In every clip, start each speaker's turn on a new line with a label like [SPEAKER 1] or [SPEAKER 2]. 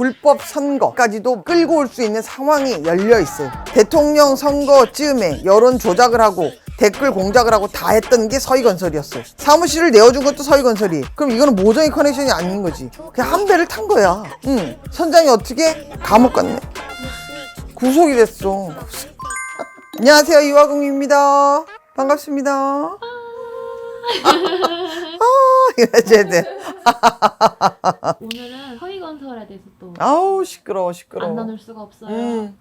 [SPEAKER 1] 불법 선거까지도 끌고 올 수 있는 상황이 열려 있어요. 대통령 선거쯤에 여론 조작을 하고 댓글 공작을 하고 다 했던 게 서희건설이었어요. 사무실을 내어준 것도 서희건설이. 그럼 이거는 모정의 커넥션이 아닌 거지. 그냥 한 배를 탄 거야. 응. 선장이 어떻게 감옥 갔네. 구속이 됐어. 안녕하세요 이화궁입니다. 반갑습니다. 아, 이래야 돼.
[SPEAKER 2] 오늘은 서희건설에 대해서 또 안
[SPEAKER 1] 아우 시끄러워 시끄러워.
[SPEAKER 2] 나눌 수가 없어요.
[SPEAKER 1] 음.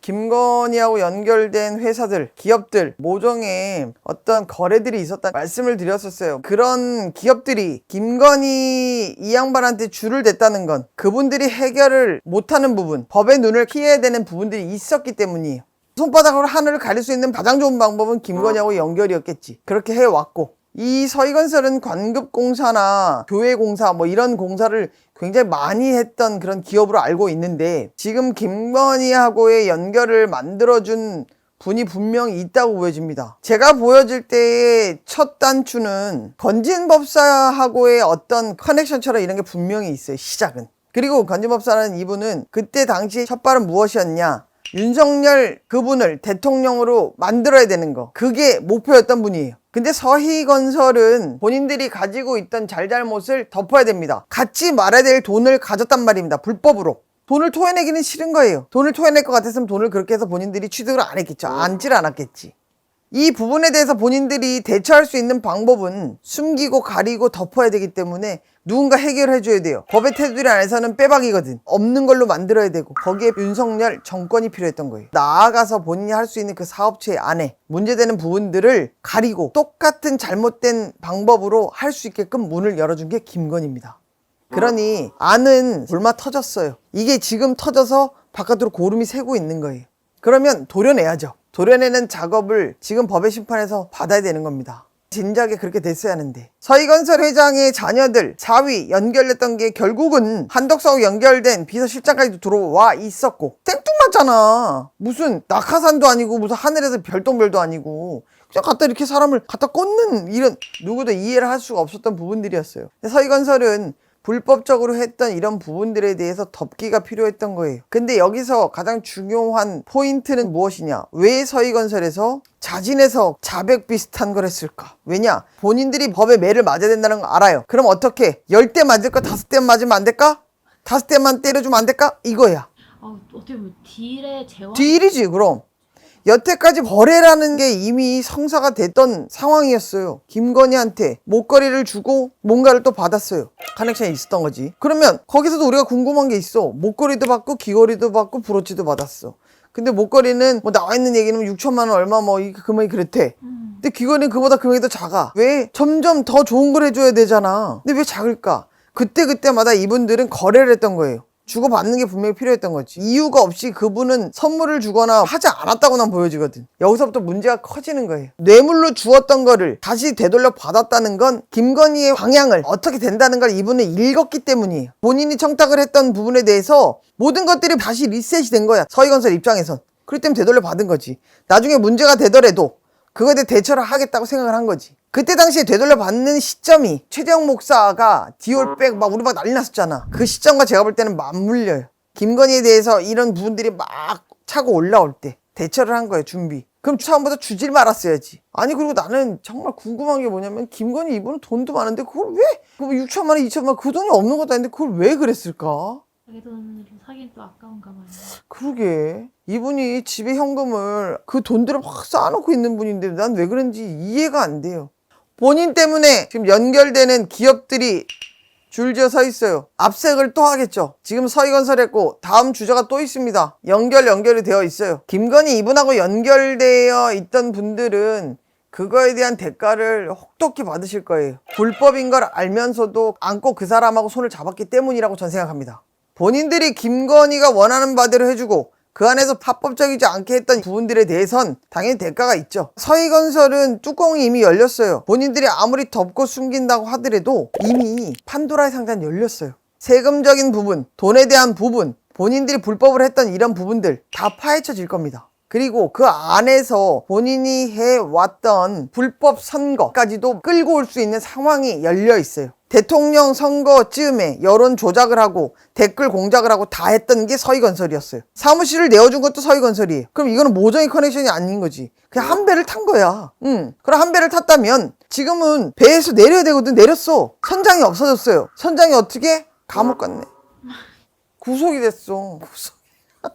[SPEAKER 1] 김건희하고 연결된 회사들, 기업들, 모종의 어떤 거래들이 있었다 말씀을 드렸었어요. 그런 기업들이 김건희 이 양반한테 줄을 댔다는 건 그분들이 해결을 못하는 부분, 법의 눈을 피해야 되는 부분들이 있었기 때문이에요. 손바닥으로 하늘을 가릴 수 있는 가장 좋은 방법은 김건희하고 연결이었겠지. 그렇게 해왔고. 이 서희건설은 관급공사나 교회공사 뭐 이런 공사를 굉장히 많이 했던 그런 기업으로 알고 있는데 지금 김건희하고의 연결을 만들어준 분이 분명히 있다고 보여집니다. 제가 보여질 때의 첫 단추는 건진법사하고의 어떤 커넥션처럼 이런 게 분명히 있어요. 시작은. 그리고 건진법사라는 이분은 그때 당시 첫 발은 무엇이었냐? 윤석열 그분을 대통령으로 만들어야 되는 거. 그게 목표였던 분이에요. 근데 서희건설은 본인들이 가지고 있던 잘잘못을 덮어야 됩니다. 갖지 말아야 될 돈을 가졌단 말입니다. 불법으로. 돈을 토해내기는 싫은 거예요. 돈을 토해낼 것 같았으면 돈을 그렇게 해서 본인들이 취득을 안 했겠죠. 앉질 않았겠지. 이 부분에 대해서 본인들이 대처할 수 있는 방법은 숨기고 가리고 덮어야 되기 때문에 누군가 해결해 줘야 돼요. 법의 테두리 안에서는 빼박이거든. 없는 걸로 만들어야 되고 거기에 윤석열 정권이 필요했던 거예요. 나아가서 본인이 할 수 있는 그 사업체 안에 문제되는 부분들을 가리고 똑같은 잘못된 방법으로 할 수 있게끔 문을 열어준 게 김건희입니다. 그러니 안은 불마 터졌어요. 이게 지금 터져서 바깥으로 고름이 새고 있는 거예요. 그러면 도려내야죠. 도려내는 작업을 지금 법의 심판에서 받아야 되는 겁니다. 진작에 그렇게 됐어야 하는데 서희건설 회장의 자녀들 사위 연결됐던 게 결국은 한덕수하고 연결된 비서실장까지도 들어와 있었고 생뚱맞잖아 무슨 낙하산도 아니고 무슨 하늘에서 별똥별도 아니고 그냥 갖다 이렇게 사람을 갖다 꽂는 이런 누구도 이해를 할 수가 없었던 부분들이었어요 서희건설은 불법적으로 했던 이런 부분들에 대해서 덮기가 필요했던 거예요. 근데 여기서 가장 중요한 포인트는 무엇이냐? 왜 서희건설에서 자진해서 자백 비슷한 걸 했을까? 왜냐? 본인들이 법에 매를 맞아야 된다는 걸 알아요. 그럼 어떻게? 열 대 맞을 거 다섯 대 맞으면 안 될까? 다섯 대만 때려주면 안 될까? 이거야.
[SPEAKER 2] 어, 어떻게 보면 딜의 제왕
[SPEAKER 1] 딜이지 그럼. 여태까지 거래라는 게 이미 성사가 됐던 상황이었어요. 김건희한테 목걸이를 주고 뭔가를 또 받았어요. 커넥션이 있었던 거지. 그러면 거기서도 우리가 궁금한 게 있어. 목걸이도 받고 귀걸이도 받고 브로치도 받았어. 근데 목걸이는 뭐 나와 있는 얘기는 6천만 원 얼마 뭐 이 금액이 그랬대.
[SPEAKER 2] 음.
[SPEAKER 1] 근데 귀걸이는 그보다 금액이 더 작아. 왜? 점점 더 좋은 걸 해줘야 되잖아. 근데 왜 작을까? 그때그때마다 이분들은 거래를 했던 거예요. 주고받는 게 분명히 필요했던 거지. 이유가 없이 그분은 선물을 주거나 하지 않았다고 난 보여지거든. 여기서부터 문제가 커지는 거예요. 뇌물로 주었던 거를 다시 되돌려 받았다는 건 김건희의 방향을 어떻게 된다는 걸 이분은 읽었기 때문이에요. 본인이 청탁을 했던 부분에 대해서 모든 것들이 다시 리셋이 된 거야. 서희건설 입장에선. 그렇기 때문에 되돌려 받은 거지. 나중에 문제가 되더라도 그거에 대해 대처를 하겠다고 생각을 한 거지. 그때 당시에 되돌려 받는 시점이 최재형 목사가 디올백 막 우리 막 난리 났었잖아. 그 시점과 제가 볼 때는 맞물려요. 김건희에 대해서 이런 부분들이 막 차고 올라올 때 대처를 한 거예요, 준비. 그럼 처음부터 주질 말았어야지. 아니, 그리고 나는 정말 궁금한 게 뭐냐면, 김건희 이분은 돈도 많은데, 그걸 왜, 그거 6천만 원, 2천만 원, 그 돈이 없는 것도 아닌데, 그걸 왜 그랬을까?
[SPEAKER 2] 자기 돈을 사긴 또 아까운가 봐요.
[SPEAKER 1] 그러게. 이분이 집에 현금을 그 돈들을 확 쌓아놓고 있는 분인데 난 왜 그런지 이해가 안 돼요. 본인 때문에 지금 연결되는 기업들이 줄지어 서 있어요. 압색을 또 하겠죠. 지금 서희건설 했고 다음 주자가 또 있습니다. 연결 연결이 되어 있어요. 김건희 이분하고 연결되어 있던 분들은 그거에 대한 대가를 혹독히 받으실 거예요. 불법인 걸 알면서도 안고 그 사람하고 손을 잡았기 때문이라고 전 생각합니다. 본인들이 김건희가 원하는 바대로 해주고 그 안에서 합법적이지 않게 했던 부분들에 대해선 당연히 대가가 있죠. 서희건설은 뚜껑이 이미 열렸어요. 본인들이 아무리 덮고 숨긴다고 하더라도 이미 판도라의 상자는 열렸어요. 세금적인 부분, 돈에 대한 부분, 본인들이 불법을 했던 이런 부분들 다 파헤쳐질 겁니다. 그리고 그 안에서 본인이 해왔던 불법 선거까지도 끌고 올 수 있는 상황이 열려 있어요. 대통령 선거 쯤에 여론 조작을 하고 댓글 공작을 하고 다 했던 게 서희건설이었어요. 사무실을 내어준 것도 서희건설이에요. 그럼 이거는 모정의 커넥션이 아닌 거지. 그냥 한 배를 탄 거야. 응. 그럼 한 배를 탔다면 지금은 배에서 내려야 되거든. 내렸어. 선장이 없어졌어요. 선장이 어떻게? 감옥 갔네. 구속이 됐어. 구속.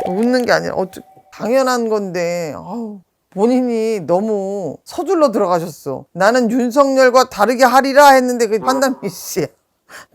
[SPEAKER 1] 웃는 게 아니라 어쩌 당연한 건데 아우, 본인이 너무 서둘러 들어가셨어. 나는 윤석열과 다르게 하리라 했는데 그 판단 미스야.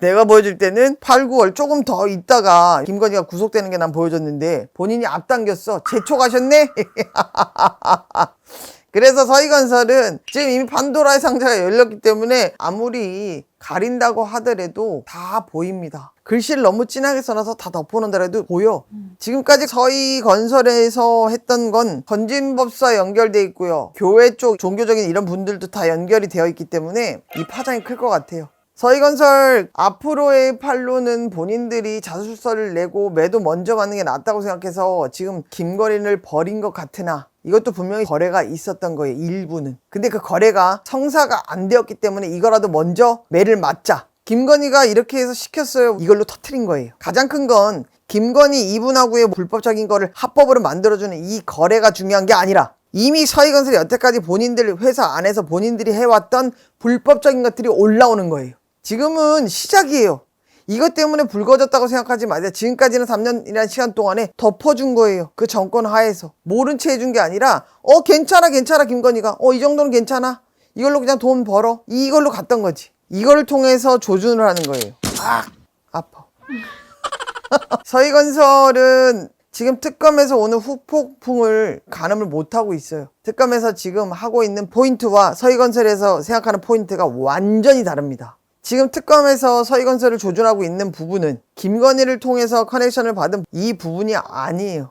[SPEAKER 1] 내가 보여줄 때는 8, 9월 조금 더 있다가 김건희가 구속되는 게 난 보여줬는데 본인이 앞당겼어. 재촉하셨네? 그래서 서희건설은 지금 이미 판도라의 상자가 열렸기 때문에 아무리 가린다고 하더라도 다 보입니다. 글씨를 너무 진하게 써놔서 다 덮어놓는다라도 보여. 지금까지 서희 건설에서 했던 건 건진법사 연결돼 있고요. 교회 쪽 종교적인 이런 분들도 다 연결이 되어 있기 때문에 이 파장이 클 것 같아요. 서희건설 앞으로의 판로는 본인들이 자수서를 내고 매도 먼저 가는 게 낫다고 생각해서 지금 김거린을 버린 것 같으나 이것도 분명히 거래가 있었던 거예요. 일부는. 근데 그 거래가 성사가 안 되었기 때문에 이거라도 먼저 매를 맞자. 김건희가 이렇게 해서 시켰어요. 이걸로 터트린 거예요. 가장 큰 건 김건희 이분하고의 불법적인 거를 합법으로 만들어주는 이 거래가 중요한 게 아니라 이미 서희건설이 여태까지 본인들 회사 안에서 본인들이 해왔던 불법적인 것들이 올라오는 거예요. 지금은 시작이에요. 이것 때문에 불거졌다고 생각하지 마세요. 지금까지는 3년이라는 시간 동안에 덮어준 거예요. 그 정권 하에서. 모른 채 해준 게 아니라, 어, 괜찮아, 괜찮아, 김건희가. 어, 이 정도는 괜찮아. 이걸로 그냥 돈 벌어. 이걸로 갔던 거지. 이거를 통해서 조준을 하는 거예요. 아, 아파. 서희건설은 지금 특검에서 오는 후폭풍을 가늠을 못하고 있어요. 특검에서 지금 하고 있는 포인트와 서희건설에서 생각하는 포인트가 완전히 다릅니다. 지금 특검에서 서희건설을 조준하고 있는 부분은 김건희를 통해서 커넥션을 받은 이 부분이 아니에요.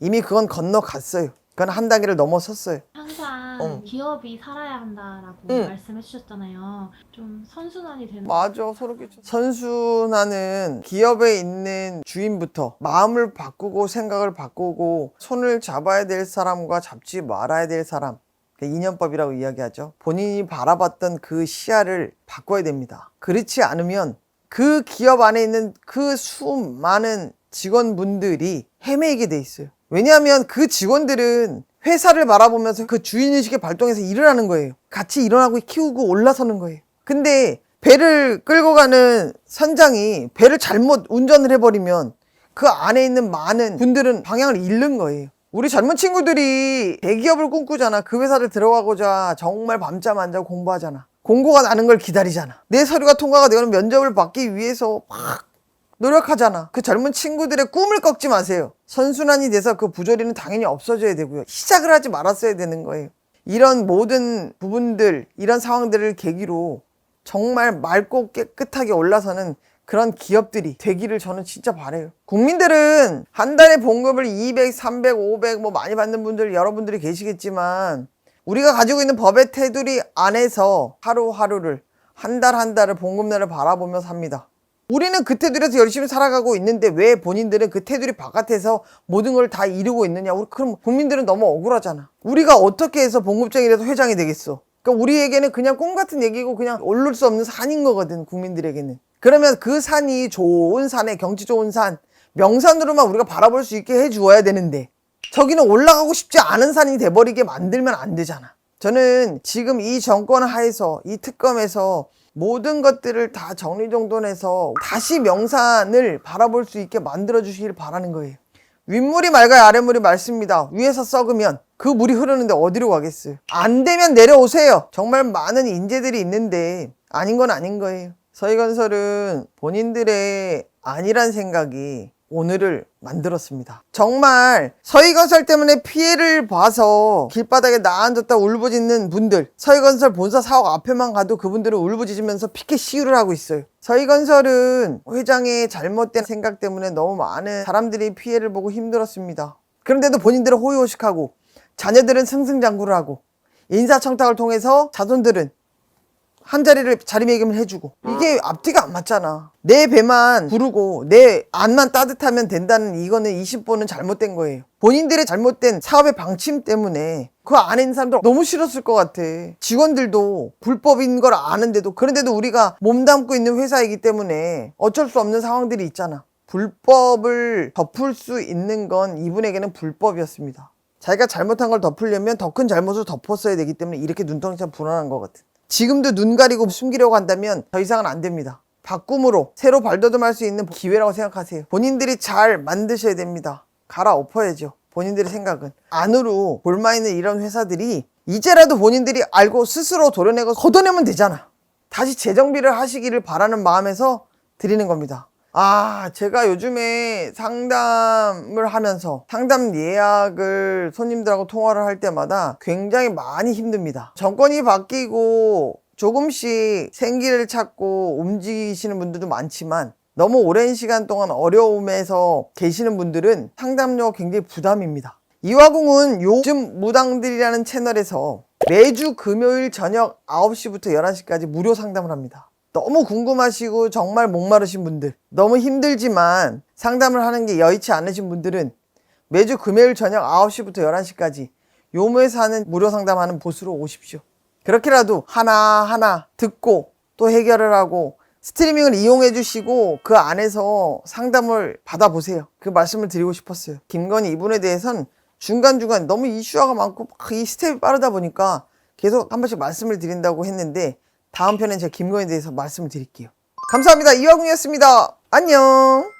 [SPEAKER 1] 이미 그건 건너갔어요. 그건 한 단계를 넘어섰어요.
[SPEAKER 2] 항상
[SPEAKER 1] 어.
[SPEAKER 2] 기업이 살아야 한다라고
[SPEAKER 1] 응.
[SPEAKER 2] 말씀해 주셨잖아요. 좀 선순환이 되는
[SPEAKER 1] 맞아 서로 끼쳐 선순환은 기업에 있는 주인부터 마음을 바꾸고 생각을 바꾸고 손을 잡아야 될 사람과 잡지 말아야 될 사람 그 인연법이라고 이야기하죠 본인이 바라봤던 그 시야를 바꿔야 됩니다 그렇지 않으면 그 기업 안에 있는 그 수많은 직원분들이 헤매이게 돼 있어요 왜냐하면 그 직원들은 회사를 바라보면서 그 주인의식에 발동해서 일을 하는 거예요. 같이 일어나고 키우고 올라서는 거예요. 근데 배를 끌고 가는 선장이 배를 잘못 운전을 해버리면 그 안에 있는 많은 분들은 방향을 잃는 거예요. 우리 젊은 친구들이 대기업을 꿈꾸잖아. 그 회사를 들어가고자 정말 밤잠 안 자고 공부하잖아. 공고가 나는 걸 기다리잖아. 내 서류가 통과가 되면 면접을 받기 위해서 막 노력하잖아. 그 젊은 친구들의 꿈을 꺾지 마세요. 선순환이 돼서 그 부조리는 당연히 없어져야 되고요. 시작을 하지 말았어야 되는 거예요. 이런 모든 부분들, 이런 상황들을 계기로 정말 맑고 깨끗하게 올라서는 그런 기업들이 되기를 저는 진짜 바래요. 국민들은 한 달에 봉급을 200, 300, 500 뭐 많이 받는 분들 여러분들이 계시겠지만 우리가 가지고 있는 법의 테두리 안에서 하루하루를 한 달한 달을 봉급내를 바라보며 삽니다. 우리는 그 테두리에서 열심히 살아가고 있는데 왜 본인들은 그 테두리 바깥에서 모든 걸 다 이루고 있느냐? 그럼 국민들은 너무 억울하잖아. 우리가 어떻게 해서 봉급쟁이라도 회장이 되겠어? 그러니까 우리에게는 그냥 꿈 같은 얘기고 그냥 오를 수 없는 산인 거거든 국민들에게는. 그러면 그 산이 좋은 산에 경치 좋은 산 명산으로만 우리가 바라볼 수 있게 해주어야 되는데 저기는 올라가고 싶지 않은 산이 돼버리게 만들면 안 되잖아. 저는 지금 이 정권 하에서 이 특검에서 모든 것들을 다 정리정돈해서 다시 명산을 바라볼 수 있게 만들어 주시길 바라는 거예요. 윗물이 맑아야 아랫물이 맑습니다. 위에서 썩으면 그 물이 흐르는데 어디로 가겠어요? 안 되면 내려오세요. 정말 많은 인재들이 있는데 아닌 건 아닌 거예요. 서희건설은 본인들의 아니란 생각이 오늘을 만들었습니다. 정말 서희건설 때문에 피해를 봐서 길바닥에 나앉았다 울부짖는 분들 서희건설 본사 사옥 앞에만 가도 그분들은 울부짖으면서 피켓 시위를 하고 있어요. 서희건설은 회장의 잘못된 생각 때문에 너무 많은 사람들이 피해를 보고 힘들었습니다. 그런데도 본인들은 호의호식하고 자녀들은 승승장구를 하고 인사청탁을 통해서 자손들은 한 자리를 자리매김을 해주고 이게 앞뒤가 안 맞잖아. 내 배만 부르고 내 안만 따뜻하면 된다는 이거는 20번은 잘못된 거예요. 본인들의 잘못된 사업의 방침 때문에 그 안에 있는 사람들 너무 싫었을 것 같아. 직원들도 불법인 걸 아는데도 그런데도 우리가 몸담고 있는 회사이기 때문에 어쩔 수 없는 상황들이 있잖아. 불법을 덮을 수 있는 건 이분에게는 불법이었습니다 자기가 잘못한 걸 덮으려면 더 큰 잘못을 덮었어야 되기 때문에 이렇게 눈덩이처럼 불안한 것 같은. 지금도 눈 가리고 숨기려고 한다면 더 이상은 안 됩니다. 바꿈으로 새로 발돋움할 수 있는 기회라고 생각하세요. 본인들이 잘 만드셔야 됩니다. 갈아엎어야죠. 본인들의 생각은. 안으로 골마 있는 이런 회사들이 이제라도 본인들이 알고 스스로 도려내고 걷어내면 되잖아. 다시 재정비를 하시기를 바라는 마음에서 드리는 겁니다. 아, 제가 요즘에 상담을 하면서 상담 예약을 손님들하고 통화를 할 때마다 굉장히 많이 힘듭니다. 정권이 바뀌고 조금씩 생기를 찾고 움직이시는 분들도 많지만 너무 오랜 시간 동안 어려움에서 계시는 분들은 상담료가 굉장히 부담입니다. 이화궁은 요즘 무당들이라는 채널에서 매주 금요일 저녁 9시부터 11시까지 무료 상담을 합니다. 너무 궁금하시고 정말 목마르신 분들, 너무 힘들지만 상담을 하는 게 여의치 않으신 분들은 매주 금요일 저녁 9시부터 11시까지 요모에서 하는 무료 상담하는 보스로 오십시오. 그렇게라도 하나하나 듣고 또 해결을 하고 스트리밍을 이용해 주시고 그 안에서 상담을 받아보세요. 그 말씀을 드리고 싶었어요. 김건희 이분에 대해서는 중간중간 너무 이슈화가 많고 막이 스텝이 빠르다 보니까 계속 한 번씩 말씀을 드린다고 했는데 다음 편엔 제가 김건희에 대해서 말씀을 드릴게요. 감사합니다. 이화궁이었습니다. 안녕.